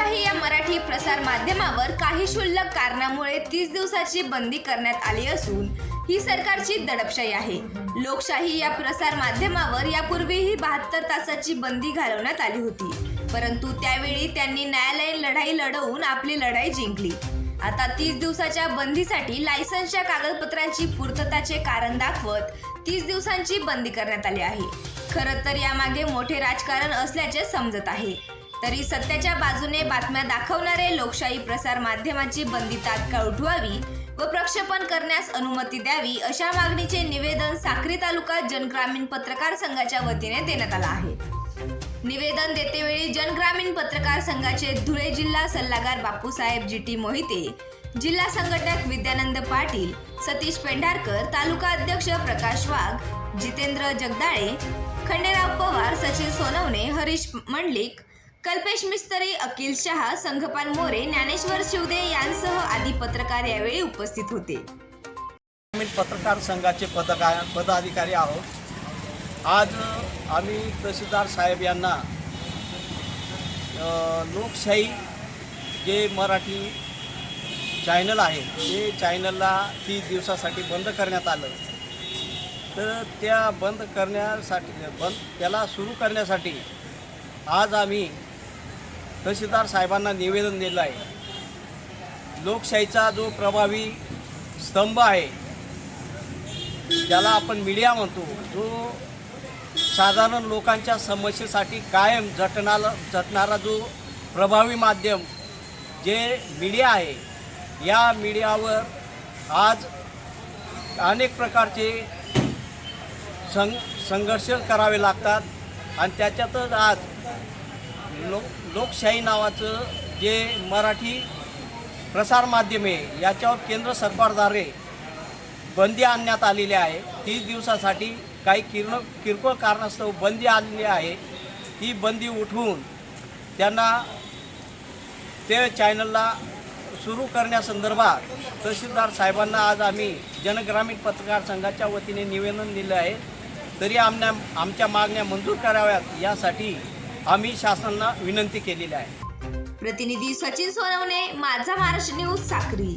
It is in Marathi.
लोकशाही या मराठी प्रसार माध्यमावर काही क्षुल्लक कारणामुळे तीस दिवसाची बंदी करण्यात आली असून ही सरकारची दडपशाही आहे. लोकशाही या प्रसार माध्यमावर यापूर्वीही बहात्तर तासाची बंदी घालवण्यात आली होती. परंतु त्यावेळी त्यांनी न्यायालयीन लढाई लढवून आपली लढाई जिंकली. आता तीस दिवसाच्या बंदीसाठी लायसन्सच्या कागदपत्रांची पूर्तताचे कारण दाखवत तीस दिवसांची बंदी करण्यात आली आहे. खरं तर यामागे मोठे राजकारण असल्याचे समजत आहे. तरी सत्याच्या बाजूने बातम्या दाखवणारे लोकशाही प्रसार माध्यमाची बंदी तात्काळ उठवावी व प्रक्षेपण करण्यास अनुमती द्यावी अशा मागणीचे निवेदन साक्री तालुका जनग्रामीण पत्रकार संघाच्या वतीने देण्यात आलं आहे. निवेदन देतेवेळी जनग्रामीण पत्रकार संघाचे धुळे जिल्हा सल्लागार बापूसाहेब जी टी मोहिते जिल्हा संघटक विद्यानंद पाटील सतीश पेंढारकर तालुका अध्यक्ष प्रकाश वाघ जितेंद्र जगदाळे खंडेराव पवार सचिन सोनवणे हरीश मंडलिक कल्पेश मिस्तरी अकिल शहा संघपाल मोरे ज्ञानेश्वर शिवदे यांसह आदी पत्रकार यावेळी उपस्थित होते. आम्ही पत्रकार संघाचे पदका पदाधिकारी आहोत. आज आम्ही तहसीलदार साहेब यांना लोकशाही जे मराठी चॅनल आहे ते चॅनलला तीस दिवसासाठी बंद करण्यात आलं. तर त्या बंद करण्यासाठी बंद त्याला सुरू करण्यासाठी आज आम्ही तहसीलदार साहेबांना निवेदन दिलं आहे. लोकशाहीचा जो प्रभावी स्तंभ आहे ज्याला आपण मीडिया म्हणतो जो साधारण लोकांच्या समस्येसाठी कायम झटणारा झटणारा जो प्रभावी माध्यम जे मीडिया आहे या मीडियावर आज अनेक प्रकारचे सं संघर्ष करावे लागतात. आणि त्याच्यातच आज लोकशाही नावाचं जे मराठी प्रसारमाध्यमे आहे याच्यावर केंद्र सरकारद्वारे बंदी आणण्यात आलेली आहे. तीस दिवसासाठी काही किरण किरकोळ कारणास्तव बंदी आणली आहे. ती बंदी उठवून त्यांना ते चॅनलला सुरू करण्यासंदर्भात तहसीलदार साहेबांना आज आम्ही जनग्रामीण पत्रकार संघाच्या वतीने निवेदन दिलं आहे. तरी आमना आमच्या मागण्या मंजूर कराव्यात यासाठी आम्ही शासनाला विनंती केलेली आहे. प्रतिनिधी सचिन सोनवणे माझा महाराष्ट्र न्यूज साक्री.